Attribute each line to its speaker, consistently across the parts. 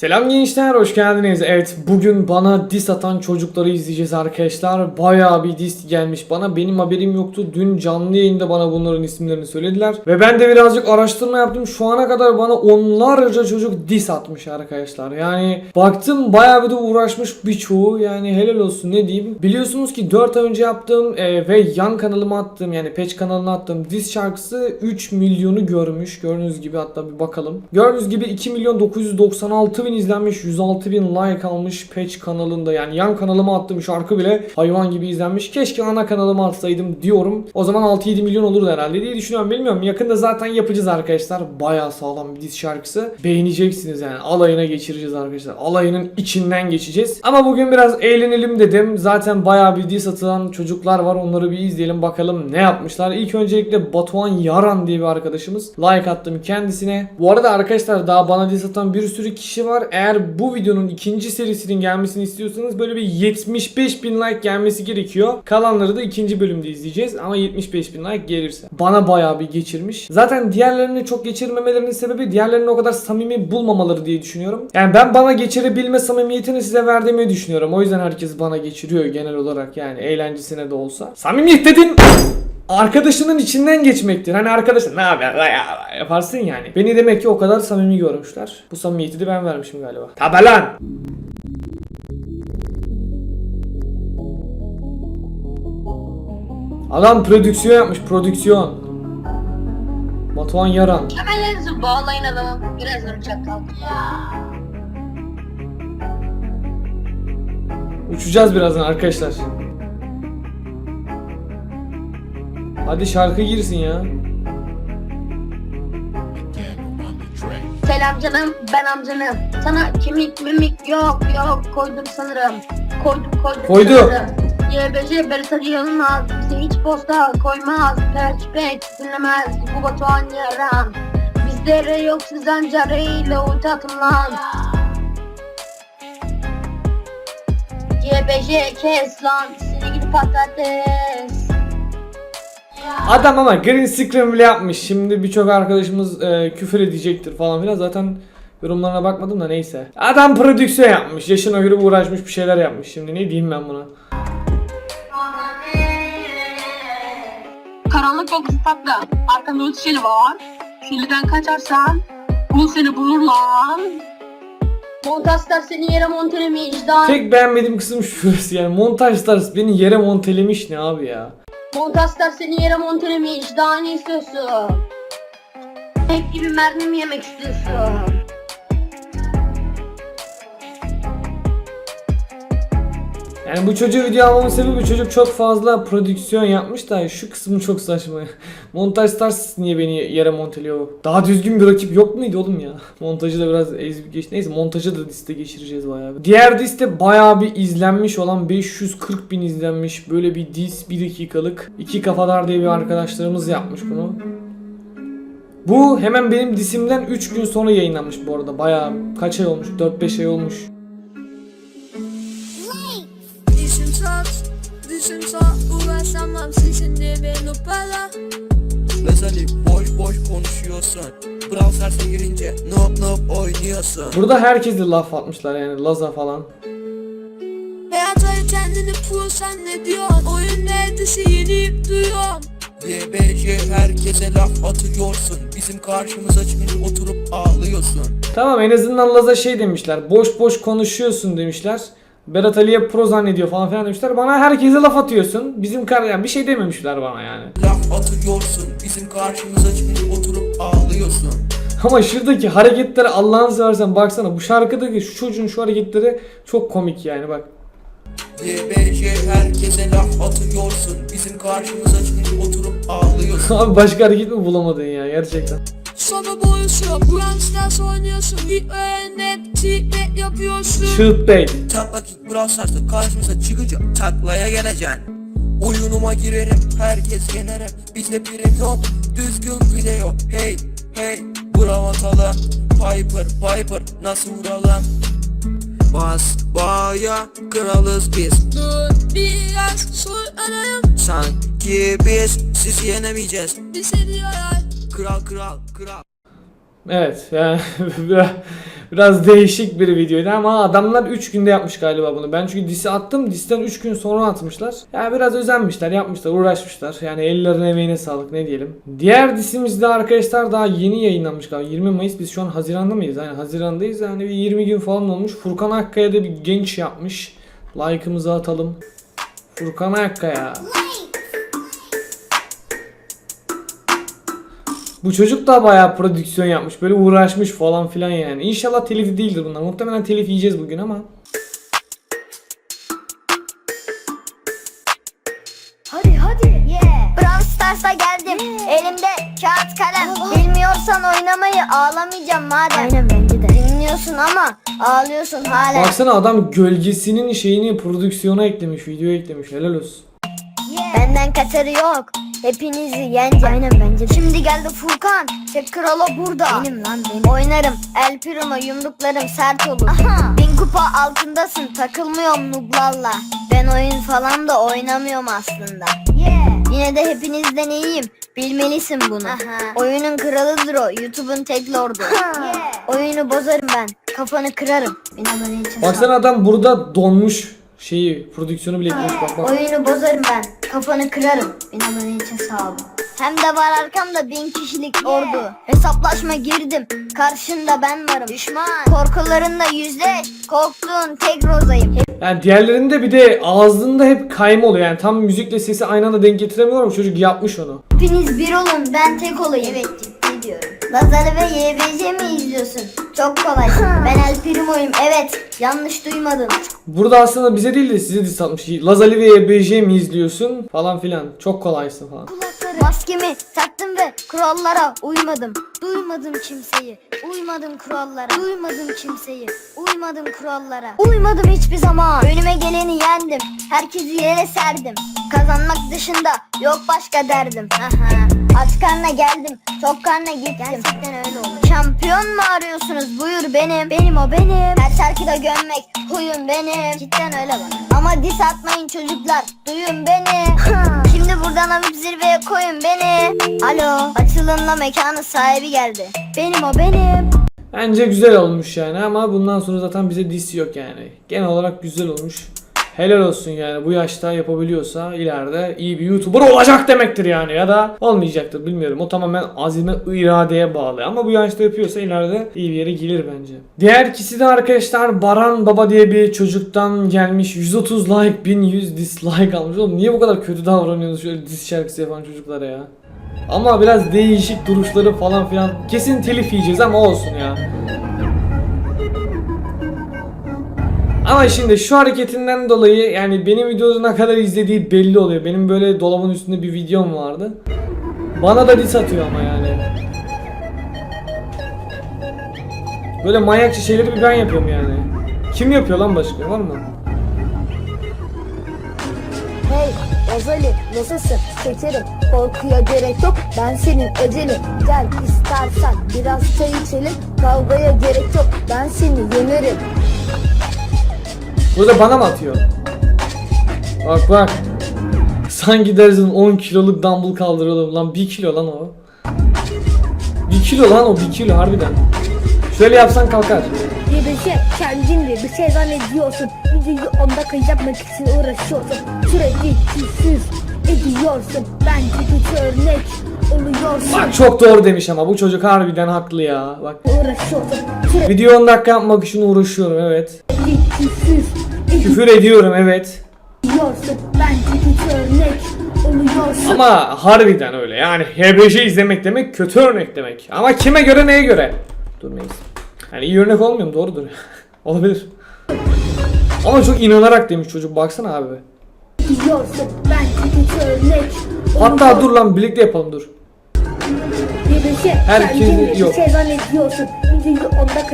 Speaker 1: Selam gençler, hoş geldiniz. Evet, bugün bana dis atan çocukları izleyeceğiz arkadaşlar. Bayağı bir dis gelmiş bana. Benim haberim yoktu. Dün canlı yayında bana bunların isimlerini söylediler. Ve ben de birazcık araştırma yaptım. Şu ana kadar bana onlarca çocuk dis atmış arkadaşlar. Yani baktım bayağı bir de uğraşmış birçoğu. Yani helal olsun ne diyeyim. Biliyorsunuz ki 4 ay önce yaptığım e, ve yan kanalıma attığım yani patch kanalına attığım dis şarkısı 3 milyonu görmüş. Gördüğünüz gibi hatta bir bakalım. Gördüğünüz gibi 2 milyon 996 bin izlenmiş, 106 bin like almış patch kanalında. Yani yan kanalıma attığım şarkı bile hayvan gibi izlenmiş. Keşke ana kanalıma atsaydım diyorum. O zaman 6-7 milyon olurdu herhalde diye düşünüyorum. Bilmiyorum. Yakında zaten yapacağız arkadaşlar. Bayağı sağlam bir diz şarkısı. Beğeneceksiniz yani. Alayına geçireceğiz arkadaşlar. Alayının içinden geçeceğiz. Ama bugün biraz eğlenelim dedim. Zaten bayağı bir diz atılan çocuklar var. Onları bir izleyelim bakalım ne yapmışlar. İlk öncelikle Batuhan Yaran diye bir arkadaşımız. Like attım kendisine. Bu arada arkadaşlar daha bana diz atan bir sürü kişi var. Eğer bu videonun ikinci serisinin gelmesini istiyorsanız böyle bir 75 bin like gelmesi gerekiyor. Kalanları da ikinci bölümde izleyeceğiz. Ama 75 bin like gelirse. Bana bayağı bir geçirmiş. Zaten diğerlerini çok geçirmemelerinin sebebi diğerlerini o kadar samimi bulmamaları diye düşünüyorum. Yani ben bana geçirebilme samimiyetini size verdiğimi düşünüyorum. O yüzden herkes bana geçiriyor genel olarak yani eğlencesine de olsa. Samimiyet dedin arkadaşının içinden geçmektir. Hani arkadaşın ne haber la ya yaparsın yani. Beni demek ki o kadar samimi görmüşler. Bu samimiyeti de ben vermişim galiba. Tabi lan. Adam prodüksiyon yapmış prodüksiyon. Batuhan Yaran.
Speaker 2: Hemen elinizi bağlayın adamı. Birazdan uçak kalkıyor.
Speaker 1: Uçacağız birazdan arkadaşlar. Hadi şarkı girsin ya.
Speaker 2: Selam canım ben amcanım. Sana kimlik mimik yok yok koydum sanırım. Koydum koydum
Speaker 1: Koydu.
Speaker 2: sanırım. YBC Beritacı yanılmaz. Bize hiç posta koymaz. Perç peç dinlemez. Bu Batuhan yaran. Bizde re yok sizden care ile ulti atın lan. YBC kes lan. Seni gidip patates.
Speaker 1: Adam ama green screen bile yapmış. Şimdi birçok arkadaşımız e, küfür edecektir falan filan. Zaten yorumlarına bakmadım da neyse. Adam prodüksiyon yapmış. Yaşına göre uğraşmış bir şeyler yapmış. Şimdi ne diyeyim ben buna?
Speaker 3: Karanlık kokusu patla. Arkanda ulti şeli var. Şeliden kaçarsan bu seni bulur lan.
Speaker 2: Montastar seni yere montelemiş. Daha
Speaker 1: Tek beğenmediğim kısım şurası yani. Montaj stars beni yere montelemiş ne abi ya.
Speaker 2: Montastar seni yere montelemiş. Daha ne istiyorsun? Tek gibi mermi mi yemek istiyorsun?
Speaker 1: Yani bu çocuğu video almamın sebebi çocuk çok fazla prodüksiyon yapmış da şu kısmı çok saçma. Montaj stars niye beni yere monteliyor? Daha düzgün bir rakip yok muydu oğlum ya? Montajı da biraz ezip geç. Neyse montajı da liste geçireceğiz bayağı bir. Diğer liste bayağı bir izlenmiş olan 540 bin izlenmiş. Böyle bir dis bir dakikalık. iki kafadar diye bir arkadaşlarımız yapmış bunu. Bu hemen benim disimden 3 gün sonra yayınlanmış bu arada. Bayağı kaç ay olmuş? 4-5 ay olmuş.
Speaker 4: Dişim sağ Uğraşamam sizinle ben o para
Speaker 5: Lazali boş boş konuşuyorsun Brawl Stars'a girince nop nop oynuyorsun
Speaker 1: Burada herkese laf atmışlar yani Laza falan.
Speaker 4: Hayatayı kendini pro zannediyorsun Oyun neredeyse yeniyip duyuyorum
Speaker 5: YBC herkese laf atıyorsun Bizim karşımıza çıkınca oturup ağlıyorsun
Speaker 1: Tamam en azından Laza şey demişler. Boş boş konuşuyorsun demişler. Berat Ali'ye pro zannediyor falan filan demişler. Bana herkese laf atıyorsun. Bizim kar yani bir şey dememişler bana yani.
Speaker 5: Laf atıyorsun Bizim karşımıza çıkınca oturup ağlıyorsun
Speaker 1: Ama şuradaki hareketleri Allah'ını seversen baksana. Bu şarkıdaki şu çocuğun şu hareketleri çok komik yani bak.
Speaker 5: YBC herkese laf atıyorsun Bizim karşımıza çıkınca oturup ağlıyorsun
Speaker 1: Abi başka hareket mi bulamadın ya gerçekten.
Speaker 4: Soba boyusu Brawl Stars oynuyorsun. Bir öğrenip treatment yapıyorsun.
Speaker 1: Bey.
Speaker 5: Takla kick Brawl Stars'ta karşımıza çıkınca taklaya geleceksin. Oyunuma girerim herkes yenerim Bizde prim yok düzgün yok Hey hey bravo atalım. Piper Piper nasıl vuralım? Bas baya kralız biz.
Speaker 4: Dur biraz soyunayım
Speaker 5: Sanki biz sizi yenemeyeceğiz.
Speaker 4: Bize diyorlar
Speaker 5: Kral kral kral
Speaker 1: Evet yani biraz değişik bir videoydu ama adamlar 3 günde yapmış galiba bunu. Ben çünkü disi attım. Disten 3 gün sonra atmışlar. Yani biraz özenmişler, yapmışlar, uğraşmışlar. Yani ellerine emeğine sağlık ne diyelim. Diğer disimizde arkadaşlar daha yeni yayınlanmış galiba. 20 Mayıs biz şu an Haziran'da mıyız? Yani Haziran'dayız. Yani bir 20 gün falan olmuş. Furkan Akkaya da bir genç yapmış. Like'ımızı atalım. Furkan Akkaya. Bu çocuk da bayağı prodüksiyon yapmış. Böyle uğraşmış falan filan yani. İnşallah telifi değildir bunlar. Muhtemelen telif yiyeceğiz bugün ama.
Speaker 6: Hadi hadi. Yeah. Brawl Stars'a geldim. Elimde kağıt kalem. Bilmiyorsan oynamayı ağlamayacağım madem. Aynen bence de. Dinliyorsun ama ağlıyorsun hala.
Speaker 1: Baksana adam gölgesinin şeyini prodüksiyona eklemiş, videoya eklemiş. Helal olsun.
Speaker 6: Benden kaçarı yok. Hepinizi yeneceğim. Aynen bence de. Şimdi geldi Furkan. Tek kralı burada. Benim lan benim. Oynarım. El Primo yumruklarım sert olur. Bin kupa altındasın. Takılmıyorum nublarla. Ben oyun falan da oynamıyorum aslında. Yine de hepinizden iyiyim. Bilmelisin bunu. Oyunun kralıdır o. YouTube'un tek lordu. Oyunu bozarım ben. Kafanı kırarım. Beni abone için
Speaker 1: Baksana adam burada donmuş şeyi, prodüksiyonu bile eklemiş bak bak.
Speaker 6: Oyunu bozarım ben. Kafanı kırarım. Abone için sağ olun. Hem de var arkamda bin kişilik ordu. Hesaplaşma girdim. Karşında ben varım. Düşman. Korkularınla yüzleş. Korktuğun tek rozayım.
Speaker 1: Yani diğerlerinde bir de ağzında hep kayma oluyor. Yani tam müzikle sesi aynı anda denk getiremiyorlar ama çocuk yapmış onu.
Speaker 6: Hepiniz bir olun. Ben tek olayım. Evet ciddi diyorum. Lazarı ve YBC mi izliyorsun? Çok kolay. ben El Primo'yum. Evet. Yanlış duymadın.
Speaker 1: Burada aslında bize değil de size diss atmış. Lazali ve EBJ mi izliyorsun falan filan. Çok kolaysın falan.
Speaker 6: Maskemi taktım ve kurallara uymadım. Duymadım kimseyi. Uymadım kurallara. Duymadım kimseyi. Uymadım kurallara. Uymadım hiçbir zaman. Önüme geleni yendim. Herkesi yere serdim. Kazanmak dışında yok başka derdim. Aha. Aç karnına geldim. Tok karnına gittim. Gerçekten öyle oldu. Şampiyon mu arıyorsunuz? Buyur benim. Benim o benim. Her şarkıda gömmek huyum benim. Cidden öyle bak. Ama dis atmayın çocuklar. Duyun beni. Şimdi buradan hafif zirveye koyun beni. Alo. Açılımla mekanın sahibi geldi. Benim o benim.
Speaker 1: Bence güzel olmuş yani ama bundan sonra zaten bize diss yok yani. Genel olarak güzel olmuş. Helal olsun yani bu yaşta yapabiliyorsa ileride iyi bir YouTuber olacak demektir yani ya da olmayacaktır bilmiyorum. O tamamen azime iradeye bağlı ama bu yaşta yapıyorsa ileride iyi bir yere gelir bence. Diğer ikisi de arkadaşlar Baran Baba diye bir çocuktan gelmiş 130 like 1100 dislike almış. Oğlum niye bu kadar kötü davranıyorsunuz şöyle diss şarkısı yapan çocuklara ya? Ama biraz değişik duruşları falan filan. Kesin telif yiyeceğiz ama olsun ya. Ama şimdi şu hareketinden dolayı yani benim videoda ne kadar izlediği belli oluyor. Benim böyle dolabın üstünde bir videom vardı. Bana da diss atıyor ama yani. Böyle manyakça şeyleri bir ben yapıyorum yani. Kim yapıyor lan başka var mı?
Speaker 6: Hey Ozali nasılsın? Şekerim korkuya gerek yok ben senin ecelim Gel istersen biraz çay içelim Kavgaya gerek yok ben seni yenerim
Speaker 1: Burada bana mı atıyor? Bak bak. Sanki dersin 10 kiloluk dumbbell kaldırıyordum lan 1 kilo lan o. 1 kilo lan o 1 kilo harbiden. Şöyle yapsan kalkar.
Speaker 7: Bir bir şey kendinle bir şey zannediyorsun Videoyu onda kaybetmek için uğraşıyorsun Sürekli küsüz ediyorsun Bence kötü örnek oluyorsun
Speaker 1: Bak çok doğru demiş ama bu çocuk harbiden haklı ya. Bak
Speaker 7: Uğraşıyorsun Sürekli
Speaker 1: video 10 dakika yapmak için uğraşıyorum evet.
Speaker 7: küsüz
Speaker 1: Küfür ediyorum evet.
Speaker 7: ediyorsun Bence kötü örnek oluyorsun
Speaker 1: Ama harbiden öyle yani HBJ izlemek demek kötü örnek demek. Ama kime göre neye göre? Dur neyse. Yani iyi örnek olmuyor mu? Doğrudur. Olabilir. Ama çok inanarak demiş çocuk baksana abi.
Speaker 7: Ediyorsun Bence kötü örnek
Speaker 1: Hatta dur lan birlikte yapalım dur.
Speaker 7: Bir bir şey
Speaker 1: Herkes-
Speaker 7: kendinle
Speaker 1: yok.
Speaker 7: şey Videoyu onda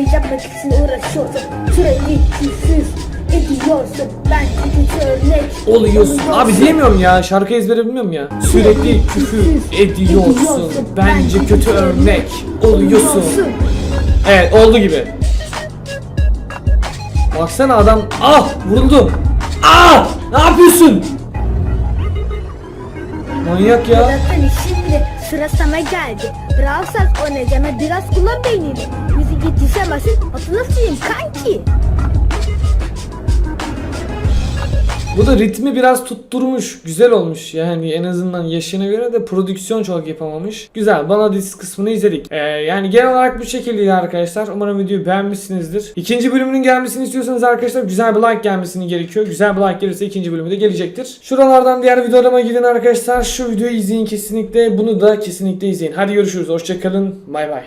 Speaker 7: için uğraşıyorsun Sürekli kötü örnek
Speaker 1: Oluyorsun. Abi diyemiyorum ya. Şarkı ezbere bilmiyorum ya. Sürekli küfür ediyorsun. Bence kötü örnek oluyorsun. Evet oldu gibi. Baksana adam. Ah vuruldu. Ah ne yapıyorsun? Manyak ya.
Speaker 7: Şimdi sıra sana geldi Brawl Stars oynayacağına biraz kullan beynini. Müzik yetişemezsin hatırlasın kanki.
Speaker 1: Bu da ritmi biraz tutturmuş. Güzel olmuş yani en azından yaşına göre de prodüksiyon çok yapamamış. Güzel. Bana diz kısmını izledik. Ee, yani genel olarak bu şekildeydi arkadaşlar. Umarım videoyu beğenmişsinizdir. İkinci bölümünün gelmesini istiyorsanız arkadaşlar güzel bir like gelmesini gerekiyor. Güzel bir like gelirse ikinci bölümü de gelecektir. Şuralardan diğer videolarıma gidin arkadaşlar. Şu videoyu izleyin kesinlikle. Bunu da kesinlikle izleyin. Hadi görüşürüz. Hoşçakalın. Bay bay.